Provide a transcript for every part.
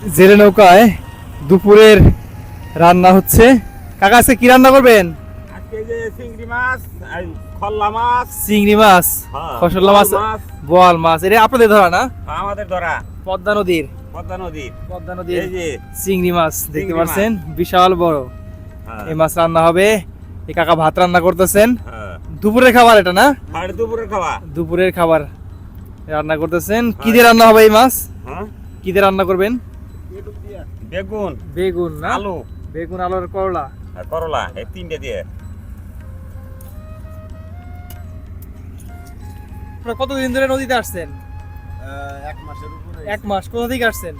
জেলে নৌকায় দুপুরের রান্না হচ্ছে। কাকা আজকে কি রান্না করবেন? চিংড়ি মাছ খল্লা মাছ। চিংড়ি মাছ হ্যাঁ, মাছ বোয়াল মাছ। এটা আপনাদের ধরা না? আমাদের ধরা। পদ্মা নদীর। পদ্মা নদীর। পদ্মা নদীর চিংড়ি মাছ দেখতে পাচ্ছেন বিশাল বড়। হ্যাঁ, এই মাছ রান্না হবে। এই কাকা ভাত রান্না করতেছেন। হ্যাঁ। দুপুরের খাবার এটা না? আর দুপুরে দুপুরের খাবার। রান্না করতেছেন। কি দিয়ে রান্না হবে এই মাছ? হ্যাঁ? কি দিয়ে রান্না করবেন? বেগুন। বেগুন না? আলু। বেগুন আলুর করলা? আর করলা এই তিনটে দিয়ে। আপনারা কতদিন ধরে নদীতে আসছেন? এক মাসের উপরে। এক মাস। কোথা থেকে আসছেন?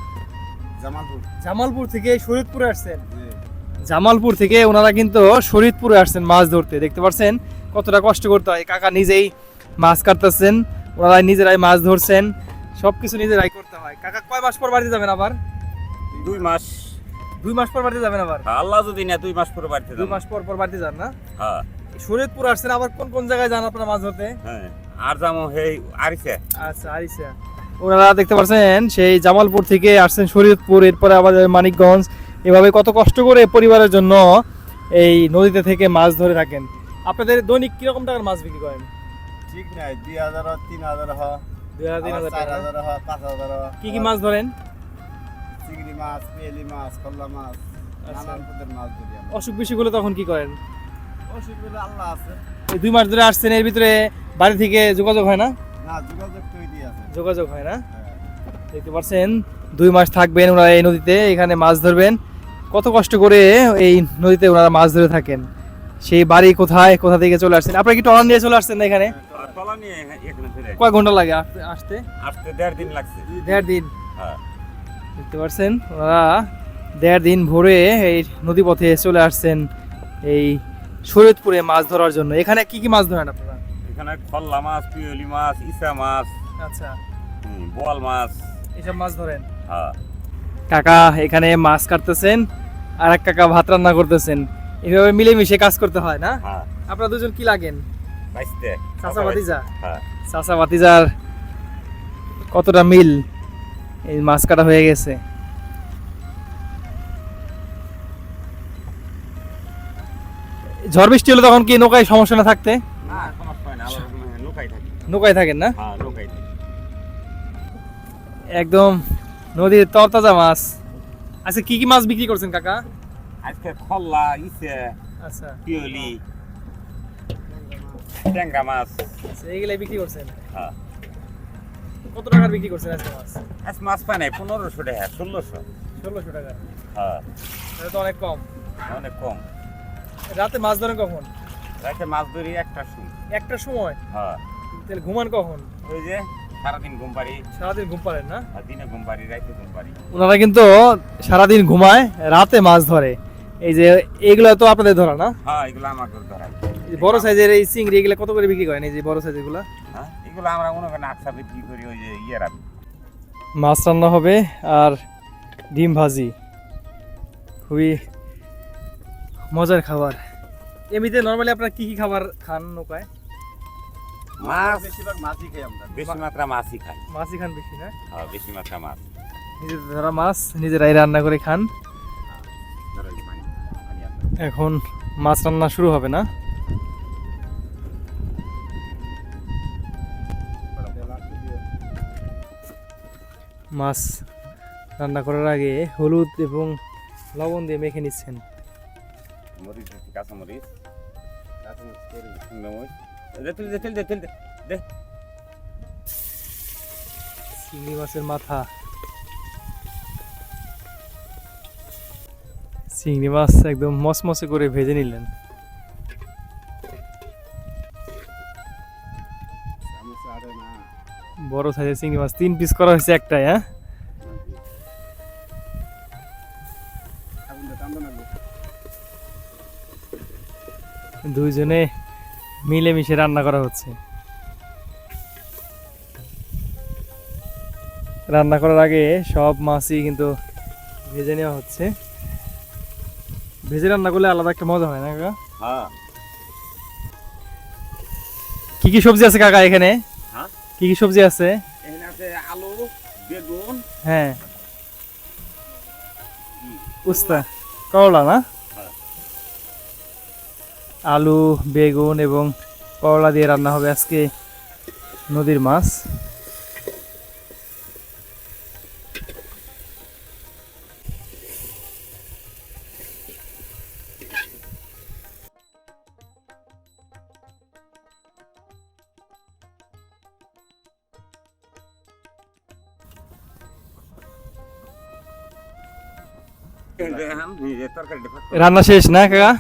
জামালপুর। জামালপুর থেকে শরীয়তপুরে আসছেন? জামালপুর থেকে ওনারা কিন্তু শরীয়তপুরে আসছেন মাছ ধরতে। দেখতে পাচ্ছেন কতটা কষ্ট করতে হয়। কাকা নিজেই মাছ কাটতেছেন ওনারা নিজেরাই মাছ ধরছেন সবকিছু নিজেরাই করতে হয়। কাকা কয় মাস পর বাড়িতে যাবেন আবার? দুই মাস। দুই মাস পর বাড়িতে যাবেন আবার? আল্লাহ যদি না দুই মাস পরে বাড়িতে দুই মাস পর পর বাড়িতে যান না? হ্যাঁ। শরীয়তপুর আসছেন আবার কোন কোন জায়গায় যান আপনারা মাছ ধরতে হ্যাঁ আর এই আরিসে। আচ্ছা আরিসা। ওনারা দেখতে পাচ্ছেন সেই জামালপুর থেকে আসছেন শরীয়তপুর এরপরে আবার মানিকগঞ্জ। এভাবে কত কষ্ট করে পরিবারের জন্য এই নদীতে থেকে মাছ ধরে থাকেন। আপনাদের দৈনিক কীরকম টাকার মাছ বিক্রি করেন? ঠিক নাই দুই হাজার তিন হাজার হ, দুই হাজার তিন হাজার হাজার হ, পাঁচ হাজার হ। কি কি মাছ ধরেন? মাছ পেলি মাছ কল্লা মাছ আচ্ছা। নানান পদের মাছ ধরি আমরা। অসুখ বিসুখ হলে তখন কি করেন? অসুখ হলে আল্লাহ আছে। এই দুই মাস ধরে আসছেন এর ভিতরে বাড়ি থেকে যোগাযোগ হয় না? না যোগাযোগ তৈরি আছে। যোগাযোগ হয় না? হ্যাঁ। দেখতে পাচ্ছেন দুই মাস থাকবেন ওনারা এই নদীতে এখানে মাছ ধরবেন। কত কষ্ট করে এই নদীতে ওনারা মাছ ধরে থাকেন। সেই বাড়ি কোথায় কোথা থেকে চলে আসছেন? আপনারা কি টলার নিয়ে চলে আসছেন না এখানে? কয় ঘণ্টা লাগে আসতে- আসতে? আসতে দেড় দিন লাগছে। দেড় দিন। দেখতে পাচ্ছেন ওনারা দেড় দিন ভোরে এই নদী পথে চলে আসছেন এই শরীয়তপুরে মাছ ধরার জন্য। এখানে কি কি মাছ ধরেন আপনারা? এখানে খল্লা মাছ পিয়লি মাছ ইসা মাছ আচ্ছা। বোয়াল মাছ। এসব মাছ ধরেন? হ্যাঁ। কাকা এখানে মাছ কাটতেছেন আর এক কাকা ভাত রান্না করতেছেন। এভাবে মিলেমিশে কাজ করতে হয় না? হ্যাঁ। আপনারা দুজন কি লাগেন? চাচা ভাতিজা? হ্যাঁ। চাচা ভাতিজার কতটা মিল? এই মাছ কাটা হয়ে গেছে। ঝড় বৃষ্টি হলে তখন কি নৌকায় সমস্যা না থাকতে? না সমস্যা না আবার নৌকাই থাকি। নৌকায় থাকেন না? হ্যাঁ একদম নদীর তরতাজা মাছ। আচ্ছা কি কি মাছ বিক্রি করছেন কাকা? আজকে খল্লা ইসে আচ্ছা। পিয়লি ট্যাংরা মাছ। আচ্ছা, এইগুলাই বিক্রি করছেন? হ্যাঁ। কত টাকার বিক্রি করছেন আজকে মাছ? আজ মাছ পাই নাই পনেরোশো টাকা ষোলোশো। ষোলোশো টাকা। হ্যাঁ। এটা তো অনেক কম। অনেক কম। রাতে মাছ ধরেন কখন? রাতে মাছ ধরি একটা একটার সময়? হ্যাঁ। তাহলে ঘুমান কখন? ওই যে সারাদিন ঘুম পারি সারাদিন ঘুম পারেন না? দিনে ঘুম পারি রাতে ঘুম পারি ওনারা কিন্তু সারাদিন ঘুমায় রাতে মাছ ধরে। এই যে এইগুলো তো আপনাদের ধরা না? হ্যাঁ এগুলো আমাকে ধরা। বড় সাইজের এই চিংড়ি এগুলো কত করে বিক্রি করেন? এই যে বড় সাইজেরগুলা হ্যাঁ এগুলো আমরা মনে করেন আকসা বিক্রি করি ওই যে ইয়ে রাখি মাছ রান্না হবে আর ডিম ভাজি। খুবই মজার খাবার। এমনিতে নর্মালি আপনারা কি কি খাবার খান নৌকায়? মাছ বেশিরভাগ মাছই খাই আমরা। বেশি মাত্রা মাছই খাই। মাছই খান বেশি না? হ্যাঁ বেশি মাত্রা মাছ। নিজেদের ধরা মাছ নিজেরাই রান্না করে খান। আছে। এখন মাছ রান্না শুরু হবে না। মাছ রান্না করার আগে হলুদ এবং লবণ দিয়ে মেখে নিচ্ছেন। মরিচ শুকনো চিংড়ি মাছের মাথা। চিংড়ি মাছ একদম মসমসে করে ভেজে নিলেন। বড় সাইজের চিংড়ি মাছ তিন পিস করা হয়েছে একটাই হ্যাঁ? দুইজনে মিলেমিশে রান্না করা হচ্ছে। রান্না করার আগে সব মাছই কিন্তু ভেজে নেওয়া হচ্ছে। ভেজে রান্না করলে আলাদা একটা মজা হয় না কাকা? হ্যাঁ। কি কি সবজি আছে কাকা এখানে? কি কি সবজি আছে? এখানে আছে আলু বেগুন হ্যাঁ। উস্তা করলা না? আলু বেগুন এবং করলা দিয়ে রান্না হবে আজকে নদীর মাছ। রান্না শেষ না, কাকা?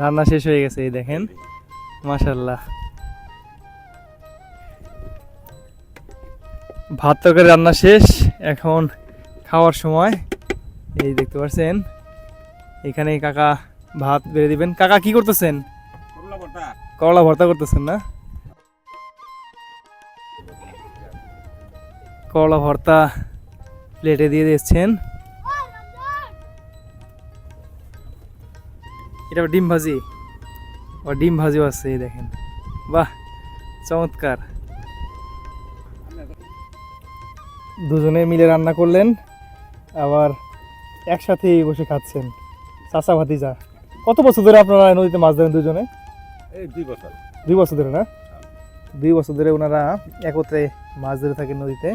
রান্না শেষ। হয়ে গেছে, এই দেখেন। মাশাল্লাহ ভাত তরকারি রান্না শেষ, এখন খাওয়ার সময়। এই দেখতে পাচ্ছেন, এখানে কাকা ভাত বেড়ে দিবেন। কাকা, কি করতেছেন? করলা ভর্তা করতেছেন না? করলা ভর্তা প্লেটে দিয়ে দিচ্ছেন। এটা ডিম ভাজি। ও ডিম ভাজিও আছে এই দেখেন। বাহ চমৎকার। দুজনে মিলে রান্না করলেন আবার একসাথেই বসে খাচ্ছেন। চাচা ভাতিজা কত বছর ধরে আপনারা নদীতে মাছ ধরেন দুজনে? দুই বছর। দুই বছর ধরে না? দুই বছর ধরে ওনারা একত্রে মাছ ধরে থাকেন নদীতে।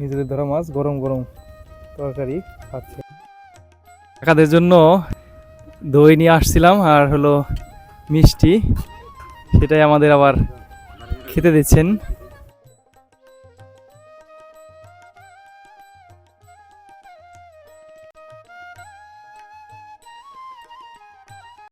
নিজেদের ধরা মাছ গরম গরম তরকারি খাচ্ছে কাকাদের জন্য দই নিয়ে আসছিলাম আর হলো মিষ্টি সেটাই আমাদের আবার খেতে দিচ্ছেন।